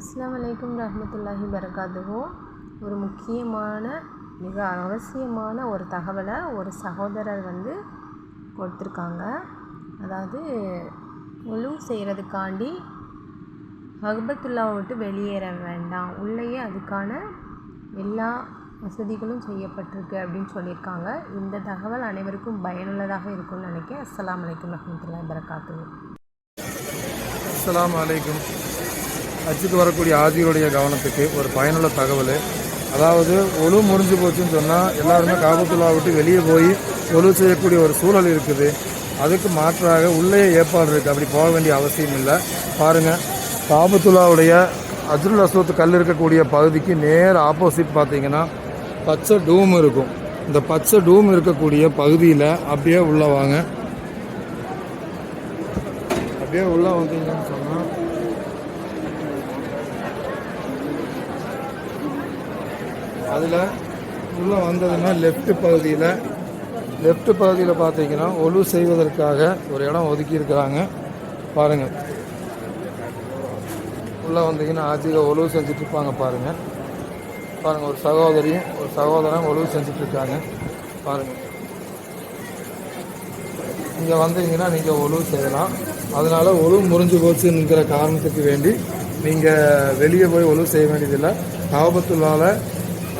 அஸ்லாம் அலைக்கும் ரஹ்மத்துல்லாஹி வரகாதுவோ ஒரு முக்கியமான மிக அவசியமான ஒரு தகவலை ஒரு சகோதரர் வந்து கொடுத்துருக்காங்க. அதாவது உலு செய்கிறதுக்காண்டி ஹக்பத்துல்லாவை விட்டு வெளியேற வேண்டாம். உள்ளேயே அதுக்கான எல்லா வசதிகளும் செய்யப்பட்டிருக்கு அப்படின்னு சொல்லியிருக்காங்க. இந்த தகவல் அனைவருக்கும் பயனுள்ளதாக இருக்கும்னு நினைக்கிறேன். அஸ்லாம் வலைக்கம் ரஹ்மத்துல்லாஹி வரகாத்துஹு அஸ்லாம் வலைக்கம் அச்சுக்கு வரக்கூடிய ஆதிகளுடைய கவனத்துக்கு ஒரு பயனுள்ள தகவல். அதாவது ஒழு முறிஞ்சு போச்சுன்னு சொன்னால் எல்லாருமே காபத்துல்லா விட்டு வெளியே போய் ஒழு செய்யக்கூடிய ஒரு சூழல் இருக்குது. அதுக்கு மாற்றாக உள்ளே ஏற்பாடு இருக்குது அப்படி போக வேண்டிய அவசியம் இல்லை. பாருங்கள் காபத்துல்லாவுடைய அஜ்ருல் அசோத்து கல் இருக்கக்கூடிய பகுதிக்கு நேர் ஆப்போசிட் பார்த்தீங்கன்னா பச்சை டூம் இருக்கும். இந்த பச்சை டூம் இருக்கக்கூடிய பகுதியில் அப்படியே உள்ளே வாங்க. அப்படியே உள்ளே வந்தீங்கன்னு சொன்னால் அதில் உள்ளே வந்ததுன்னா லெஃப்ட் பகுதியில். லெஃப்ட் பகுதியில் பார்த்தீங்கன்னா ஒழு செய்வதற்காக ஒரு இடம் ஒதுக்கியிருக்கிறாங்க பாருங்கள் உள்ளே வந்தீங்கன்னா ஆட்சியில் ஒழுவு செஞ்சிட்ருப்பாங்க பாருங்கள் பாருங்கள் ஒரு சகோதரியும் ஒரு சகோதரன் ஒழுவு செஞ்சிட்ருக்காங்க பாருங்கள் இங்கே வந்தீங்கன்னா நீங்கள் ஒழுவு செய்யலாம். அதனால் ஒழுவு முறிஞ்சு போச்சுங்கிற காரணத்துக்கு வேண்டி நீங்கள் வெளியே போய் ஒழுவு செய்ய வேண்டியதில்லை. ஆபத்துள்ளால்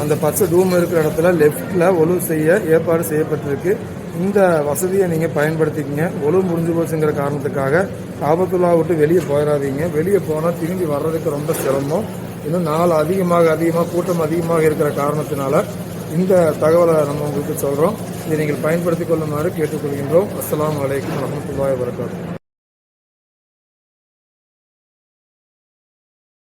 அந்த பச்சை ரூம் இருக்கிற இடத்துல லெஃப்டில் ஒழுவு செய்ய ஏற்பாடு செய்யப்பட்டிருக்கு. இந்த வசதியை நீங்கள் பயன்படுத்திக்கிங்க. ஒழுவு முடிஞ்சு போச்சுங்கிற காரணத்துக்காக காபத்துல்லா விட்டு வெளியே போயிடாதீங்க வெளியே போனால் திரும்பி வர்றதுக்கு ரொம்ப சிரமம். இன்னும் நாள் அதிகமாக அதிகமாக கூட்டம் அதிகமாக இருக்கிற காரணத்தினால இந்த தகவலை நம்ம உங்களுக்கு சொல்கிறோம் இதை நீங்கள் பயன்படுத்திக் கொள்ளுமாறு கேட்டுக்கொள்கின்றோம். அஸ்லாம் வலைக்கம் வரமத்துல்லாஹி வரகாத்து